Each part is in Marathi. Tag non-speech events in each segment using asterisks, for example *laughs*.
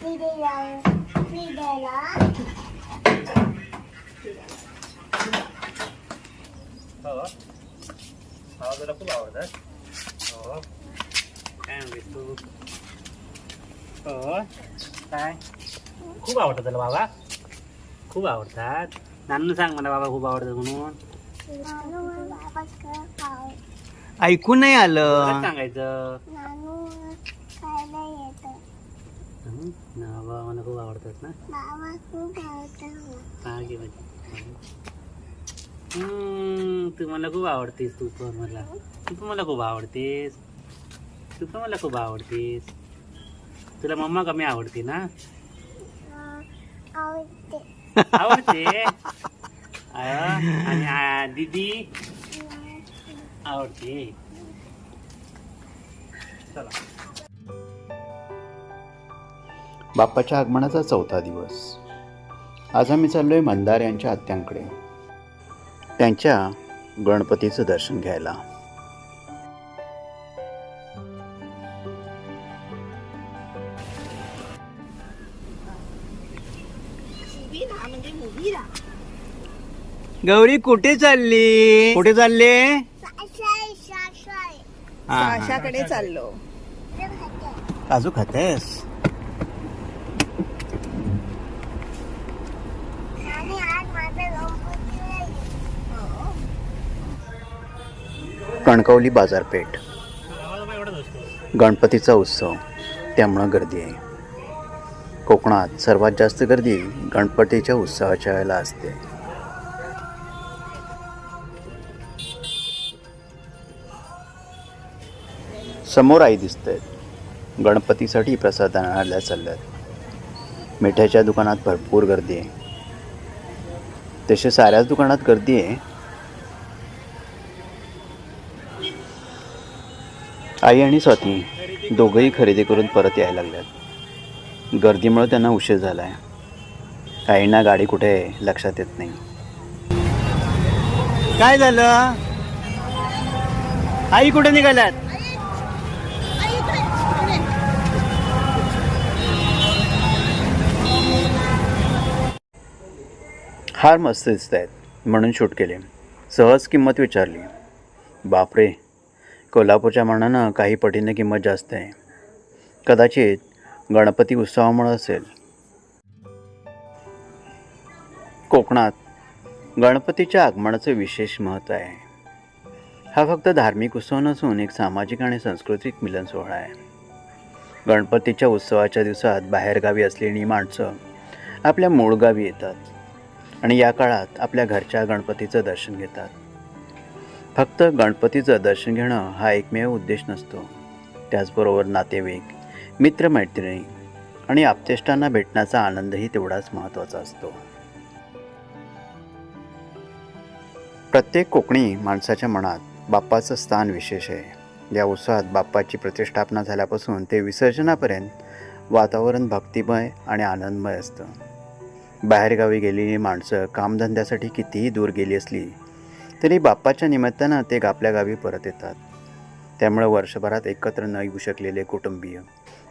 फिरायला फिरायला हो हा जरा खूप आवडतात हो काय म्हणते तू हो काय खूप आवडतात त्याला बाबा खूप आवडतात नानू सांग मला बाबा खूप आवडतात म्हणून नानू बाबाकडे खाऊ ऐकू नाही परत आलं सांगायचं ना बाबा मला खूप आवडतात ना? बाबा खूप आवडतं हा घे म्हणजे हम्म, तू मला खूप आवडतेस तू पण मला. तू पण मला खूप आवडतेस. तू पण मला खूप आवडतेस. तुला मम्मा कमी आवडते ना? आवडते. आणि दीदी? आवडते. चला. बाप्पाच्या आगमनाचा चौथा दिवस. आज आम्ही चाललोय मंदार यांच्या आत्यांकडे. त्यांच्या गणपतीचं दर्शन घ्यायला. गौरी कुठे चालली? कुठे चालली? आशाकडे चाललो. काजू खातेस आणि आज माझं गणपती नाही. कणकवली बाजारपेठ. गणपतीचा उत्सव. त्यामुळं गर्दी आहे. कोकणात सर्वात जास्त गर्दी गणपतीच्या उत्सवाच्या वेळेला असते. समोर आई दिसत गणपतीसाठी प्रसाद आणायला चालल्यात. मिठाच्या दुकानात भरपूर गर्दी आहे. तसे साऱ्याच दुकानात गर्दी आहे. आई आणि स्वाती दोघंही खरेदी करून परत यायला लागल्यात. गर्दीमुळे त्यांना उशीर झाला आहे आईंना गाडी कुठे आहे लक्षात येत नाही. काय झालं? आई कुठे निघाल्यात? हार मस्त दिसत आहेत म्हणून शूट केले. सहज किंमत विचारली. बापरे कोल्हापूरच्या मानानं काही पटीने किंमत जास्त आहे. कदाचित गणपती उत्सवामुळं असेल. कोकणात गणपतीच्या आगमनाचं विशेष महत्त्व आहे. हा फक्त धार्मिक उत्सव नसून एक सामाजिक आणि सांस्कृतिक मिलन सोहळा आहे. गणपतीच्या उत्सवाच्या दिवसात बाहेरगावी असलेली माणसं आपल्या मूळ गावी येतात आणि या काळात आपल्या घरच्या गणपतीचं दर्शन घेतात. फक्त गणपतीचं दर्शन घेणं हा एकमेव उद्देश नसतो. त्याचबरोबर नातेवाईक मित्रमैत्रिणी आणि आप्तेष्टांना भेटण्याचा आनंदही तेवढाच महत्त्वाचा असतो. प्रत्येक कोकणी माणसाच्या मनात बाप्पाचं स्थान विशेष आहे. या उत्सवात बाप्पाची प्रतिष्ठापना झाल्यापासून ते विसर्जनापर्यंत वातावरण भक्तिमय आणि आनंदमय असतं. बाहेरगावी गेलेली माणसं कामधंद्यासाठी कितीही दूर गेली असली तरी बाप्पाच्या निमित्तानं ते आपल्या गावी परत येतात. त्यामुळं वर्षभरात एकत्र न येऊ शकलेले कुटुंबीय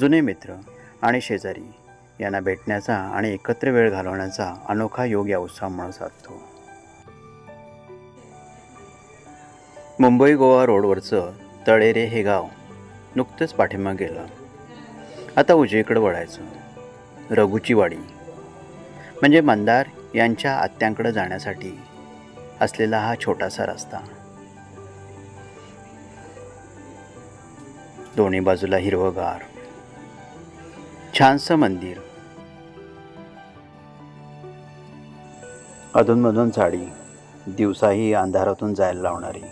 जुने मित्र आणि शेजारी यांना भेटण्याचा आणि एकत्र वेळ घालवण्याचा अनोखा योग या उत्सवामुळे साधतो. मुंबई गोवा रोडवरचं तळेरे हे गाव नुकतंच पाठिंबा गेलं. आता उजवीकडे वळायचं. रघुची वाडी म्हणजे मंदार यांच्या आत्यांकडे जाण्यासाठी असलेला हा छोटासा रस्ता. दोन्ही बाजूला हिरवगार. छानसं मंदिर. अधूनमधून झाडी दिवसाही अंधारातून जायला लावणारी.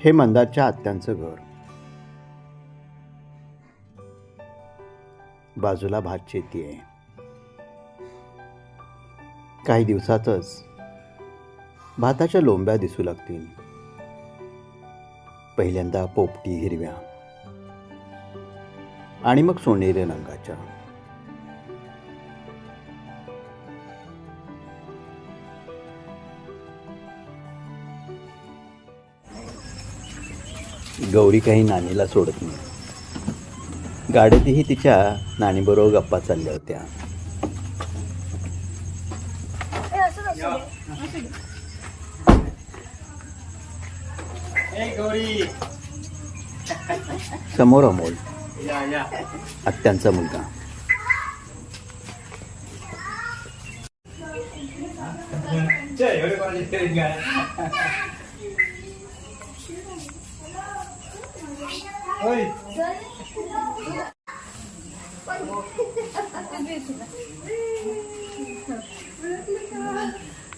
हे मंदारच्या आत्यांचं घर. बाजूला भात शेती आहे काही दिवसातच भाताच्या लोंब्या दिसू लागतील. पहिल्यांदा पोपटी हिरव्या आणि मग सोनेरी रंगाच्या. गौरी काही नानीला सोडत नाही. गाडीतही तिच्या नानीबरोबर गप्पा चालल्या होत्या. समोर अमोल. आत्यांचा मुलगा. *laughs*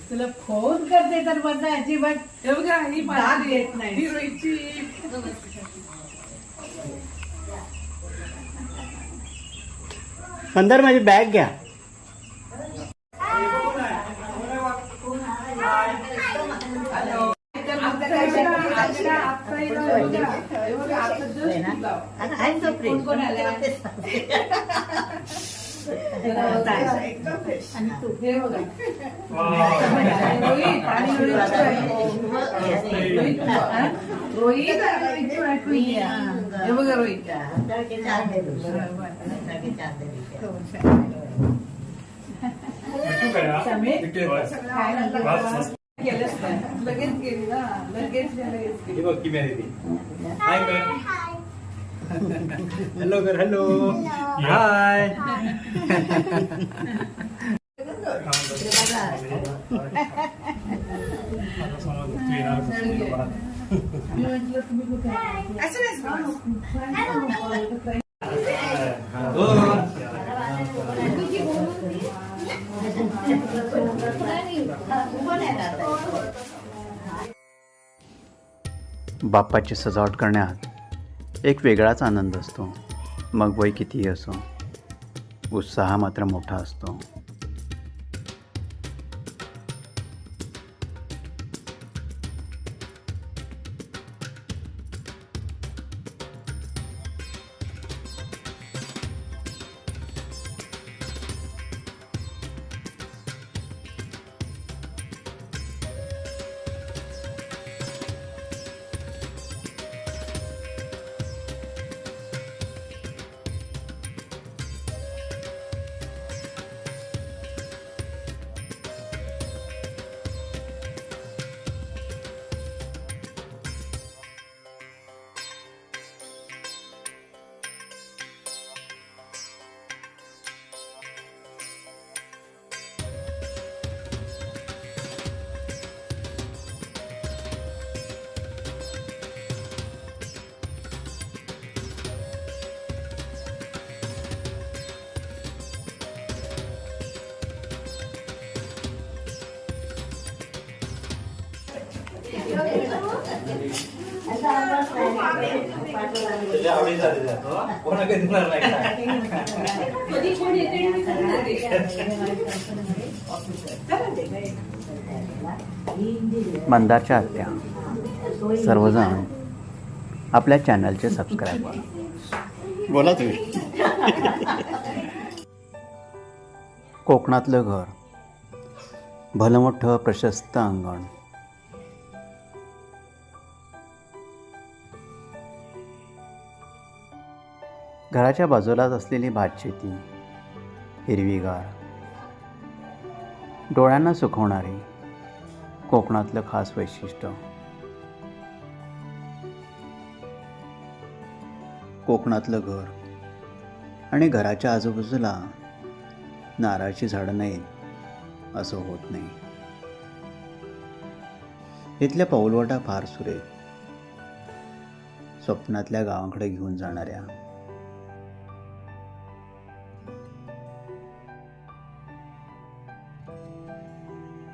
तुला फ़ोन करते तर बंद अजिबात हे बघा ही दाद येत नाही ही रोहितची मंदार माझी बॅग घ्या कोण आल्या? आणि तू हे बघा. रोहित आणि. रोहित? रोहित आणि. हे? बघा रोहित. नाही. लगेच गेली ना. लगेच लगेच गेली. हाय हॅलो तुम्ही हॅलो हाय बाप्पाची सजावट करण्यात एक वेगळाच आनंद असतो. मग वय कितीही असो उत्साह मात्र मोठा असतो. मंदारच्या आत्या सर्वजण आपल्या चॅनलचे सबस्क्राईब बोला तुम्ही. कोकणातलं घर भलं मोठं प्रशस्त अंगण घराच्या बाजूलाच असलेली भातशेती हिरवीगार डोळ्यांना सुखवणारी कोकणातलं खास वैशिष्ट्य. कोकणातलं घर आणि घराच्या आजूबाजूला नारळाची झाडं नाहीत असं होत नाही. इथल्या पाऊलवाटा फार सुरेख स्वप्नातल्या गावाकडे घेऊन जाणाऱ्या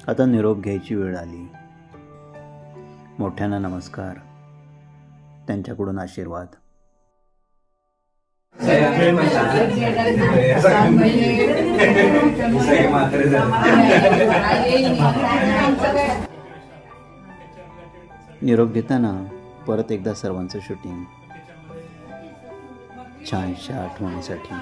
आता निरोप घ्यायची वेळ आली. मोठ्यांना नमस्कार. त्यांच्याकडून आशीर्वाद. निरोप घेताना परत एकदा सर्वांचं शूटिंग छानशा आठवणीसाठी.